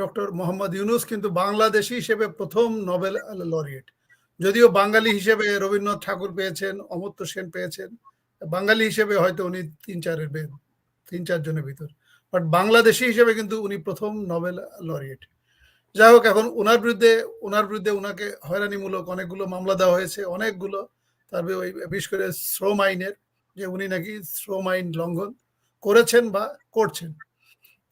Doctor Mohammad Yunus কিন্তু বাংলাদেশি হিসেবে প্রথম নোবেল লরিয়েট। যদিও বাঙালি হিসেবে রবীন্দ্রনাথ ঠাকুর পেয়েছেন, অমর্ত্য সেন পেয়েছেন, বাঙালি হিসেবে হয়তো উনি তিন চারের তিন চারজনের ভিতর। বাট বাংলাদেশি হিসেবে কিন্তু উনি প্রথম নোবেল লরিয়েট। যাই হোক, এখন ওনার বিরুদ্ধে ওনার বিরুদ্ধে ওনাকে হয়রানিমূলক অনেকগুলো মামলা দেওয়া হয়েছে, অনেকগুলো। তারপরে ওই বিশেষ করে শ্রম আইনের, যে উনি নাকি শ্রম আইন লঙ্ঘন করেছেন বা করছেন।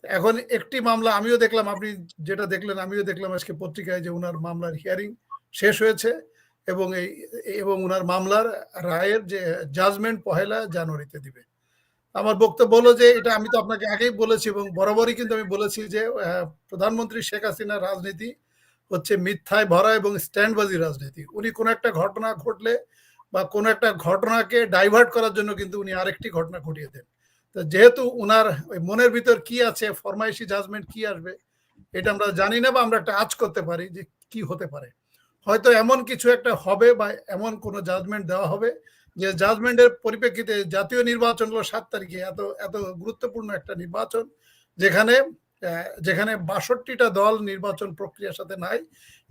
এখন একটি মামলা আমিও দেখলাম, আপনি যেটা দেখলেন আমিও দেখলাম আজকে পত্রিকায় যে ওনার মামলার হিয়ারিং শেষ হয়েছে এবং এই, এবং ওনার মামলার রায়ের যে জাজমেন্ট পহেলা জানুয়ারিতে দিবে। আমার বক্তব্য হলো যে এটা আমি তো আপনাকে আগেই বলেছি এবং বরাবরই কিন্তু আমি বলেছি যে প্রধানমন্ত্রী শেখ হাসিনার রাজনীতি হচ্ছে মিথ্যায় ভরা এবং স্ট্যান্ডবাজি রাজনীতি। উনি কোনো একটা ঘটনা ঘটলে বা কোনো একটা ঘটনাকে ডাইভার্ট করার জন্য কিন্তু উনি আরেকটি ঘটনা ঘটিয়ে দেন। তো যেহেতু ওই মনের ভিতর কি আছে, ফরমাইশি জাজমেন্ট কি আসবে, এটা আমরা জানি না বা আমরা একটা আজ করতে পারি যে কি হতে পারে। হয়তো এমন কিছু একটা হবে বা এমন কোনো জাজমেন্ট দেওয়া হবে যে জাজমেন্টের পরিপ্রেক্ষিতে জাতীয় নির্বাচন হলো সাত তারিখে এত এত গুরুত্বপূর্ণ একটা নির্বাচন যেখানে যেখানে বাষট্টিটা দল নির্বাচন প্রক্রিয়ার সাথে নাই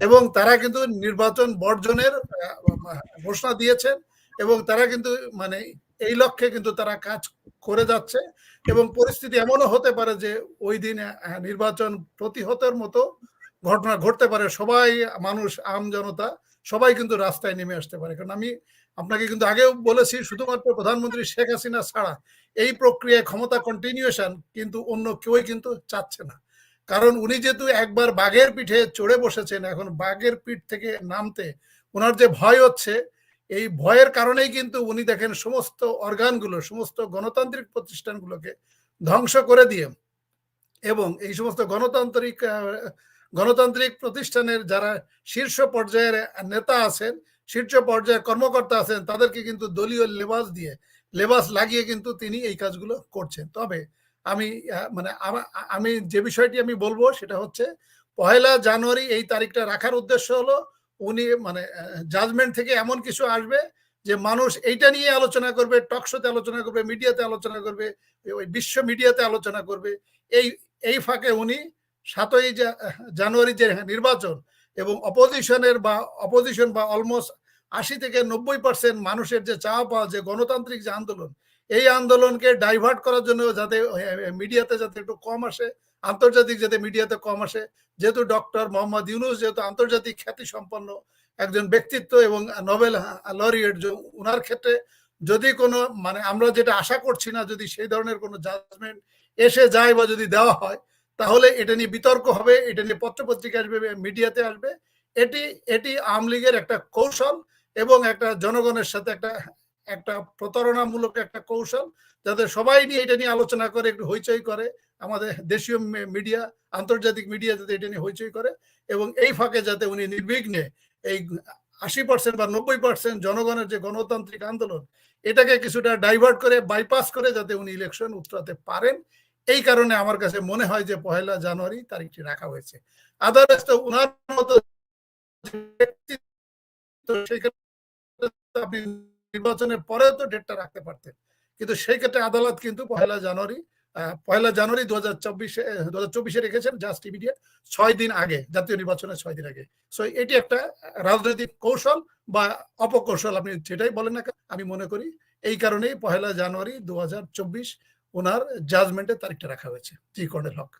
এবং তারা কিন্তু নির্বাচন বর্জনের ঘোষণা দিয়েছেন এবং তারা কিন্তু মানে এই লক্ষ্যে কিন্তু তারা কাজ করে যাচ্ছে এবং পরিস্থিতি এমনও হতে পারে যে ওই দিন নির্বাচন প্রতিহতের মতো ঘটনা ঘটতে পারে। সবাই মানুষ, আম জনতা, সবাই কিন্তু রাস্তায় নেমে আসতে পারে। কারণ আমি আপনাকে কিন্তু আগেও বলেছি, শুধুমাত্র প্রধানমন্ত্রী শেখ হাসিনা ছাড়া এই প্রক্রিয়ায় ক্ষমতা কন্টিনিউশন কিন্তু অন্য কেউই কিন্তু চাচ্ছে না। কারণ উনি যেহেতু একবার বাঘের পিঠে চড়ে বসেছেন, এখন বাঘের পিঠ থেকে নামতে ওনার যে ভয় হচ্ছে এই ভয়ের কারণেই কিন্তু উনি দেখেন সমস্ত অর্গানগুলো সমস্ত গণতান্ত্রিক প্রতিষ্ঠানগুলোকে ধ্বংস করে দিয়ে এবং এই সমস্ত গণতান্ত্রিক গণতান্ত্রিক প্রতিষ্ঠানের যারা শীর্ষ পর্যায়ের নেতা আছেন, শীর্ষ পর্যায়ের কর্মকর্তা আছেন, তাদেরকে কিন্তু দলীয় লেবাস দিয়ে, লেবাস লাগিয়ে কিন্তু তিনি এই কাজগুলো করছেন। তবে আমি মানে আমি যে বিষয়টি আমি বলব সেটা হচ্ছে পহেলা জানুয়ারি এই তারিখটা রাখার উদ্দেশ্য হলো উনি মানে জাজমেন্ট থেকে এমন কিছু আসবে যে মানুষ এইটা নিয়ে আলোচনা করবে টকশোতে আলোচনা করবে মিডিয়াতে আলোচনা করবে, ওই বিশ্ব মিডিয়াতে আলোচনা করবে। এই এই ফাঁকে উনি সাতই জানুয়ারি যে নির্বাচন এবং অপোজিশনের বা অপোজিশন বা অলমোস্ট আশি থেকে নব্বই পার্সেন্ট মানুষের যে চাওয়া পাওয়া, যে গণতান্ত্রিক যে আন্দোলন, এই আন্দোলনকে ডাইভার্ট করার জন্য যাতে মিডিয়াতে যাতে একটু কম আসে আন্তর্জাতিক যাতে মিডিয়াতে কম আসে, যেহেতু ডক্টর মোহাম্মদ ইউনুস যেহেতু আন্তর্জাতিক খ্যাতি সম্পন্ন একজন ব্যক্তিত্ব এবং নোবেল লরিয়েট ওনার ক্ষেত্রে যদি কোনো মানে আমরা যেটা আশা করছি না যদি সেই ধরনের কোনো জাজমেন্ট এসে যায় বা যদি দেওয়া হয়, তাহলে এটা নিয়ে বিতর্ক হবে, এটা নিয়ে পত্রপত্রিকা আসবে, মিডিয়াতে আসবে। এটি এটি আওয়ামী লীগের একটা কৌশল এবং একটা জনগণের সাথে একটা একটা প্রতারণামূলক একটা কৌশল, যাতে সবাই নিয়ে এটা নিয়ে আলোচনা করে, একটু হইচই করে। আমাদের দেশীয় মিডিয়া আন্তর্জাতিক মিডিয়া যাতে এটা নিয়ে হইচই করে এবং এই ফাঁকে যাতে উনি নির্বিঘ্নে এই আশি পার্সেন্ট বা নব্বই পার্সেন্ট জনগণের যে গণতান্ত্রিক আন্দোলন, এটাকে কিছুটা ডাইভার্ট করে বাইপাস করে যাতে উনি ইলেকশন উতরাতে পারেন। এই কারণে আমার কাছে মনে হয় যে পহেলা জানুয়ারি তারিখটি রাখা হয়েছে। আদারওয়াইজ তো ওনার মতো আপনি নির্বাচনের পরে তো ডেটটা রাখতে পারতেন। কিন্তু সেই ক্ষেত্রে আদালত কিন্তু পহেলা জানুয়ারি পহেলা জানুয়ারি দু হাজার চব্বিশে দু হাজার চব্বিশে রেখেছেন জাস্ট ইমিডিয়েট ছয় দিন আগে, জাতীয় নির্বাচনের ছয় দিন আগে। সো এটি একটা রাজনৈতিক কৌশল বা অপকৌশল, আপনি যেটাই বলেন না আমি মনে করি এই কারণেই পয়লা জানুয়ারি দু হাজার চব্বিশ ওনার জাজমেন্টের তারিখটা রাখা হয়েছে জি কর্নেল হক।